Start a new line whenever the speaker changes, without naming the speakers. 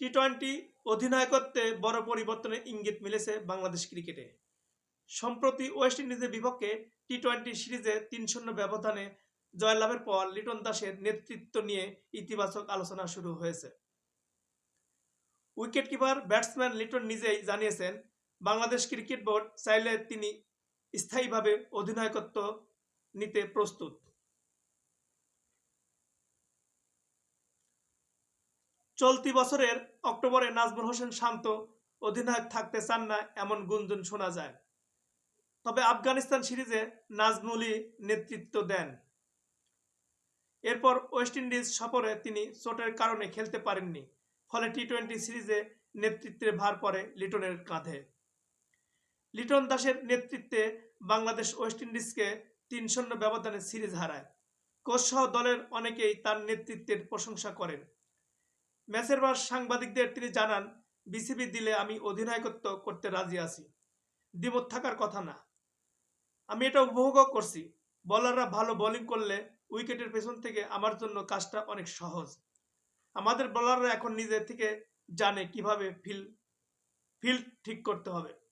T twenty অধিনায়কত্বে বড় পরিবর্তনের ইঙ্গিত মিলেছে বাংলাদেশ ক্রিকেটে। সম্প্রতি ওয়েস্ট ইন্ডিজের বিপক্ষে টি টোয়েন্টি সিরিজে তিন শূন্য ব্যবধানে জয়লাভের পর লিটন দাসের নেতৃত্ব নিয়ে ইতিবাচক আলোচনা শুরু হয়েছে। উইকেটকিপার, ব্যাটসম্যান লিটন নিজেই জানিয়েছেন, বাংলাদেশ ক্রিকেট বোর্ড চাইলে তিনি স্থায়ীভাবে অধিনায়কত্ব নিতে প্রস্তুত। চলতি বছরের অক্টোবরে নাজমুল হোসেন শান্ত অধিনায়ক থাকতে চান না এমন গুঞ্জন শোনা যায়। তবে আফগানিস্তান সিরিজে নাজমুলই নেতৃত্ব দেন। এরপর ওয়েস্ট ইন্ডিজ সফরে তিনি চোটের কারণে খেলতে পারেননি, ফলে টি টোয়েন্টি সিরিজে নেতৃত্বের ভার পড়ে লিটনের কাঁধে। লিটন দাসের নেতৃত্বে বাংলাদেশ ওয়েস্ট ইন্ডিজকে তিন শূন্য ব্যবধানে সিরিজ হারায়। কোচ সহ দলের অনেকেই তার নেতৃত্বের প্রশংসা করেন। ম্যাচের পর সাংবাদিকদের তিনি জানান, বিসিবি দিলে আমি অধিনায়কত্ব করতে রাজি আছি। দ্বিমত থাকার কথা না। আমি এটা উপভোগও করছি। বলাররা ভালো বোলিং করলে উইকেটের পেছন থেকে আমার জন্য কাজটা অনেক সহজ। আমাদের বলাররা এখন নিজে থেকে জানে কীভাবে ফিল, ফিল্ড ঠিক করতে হবে।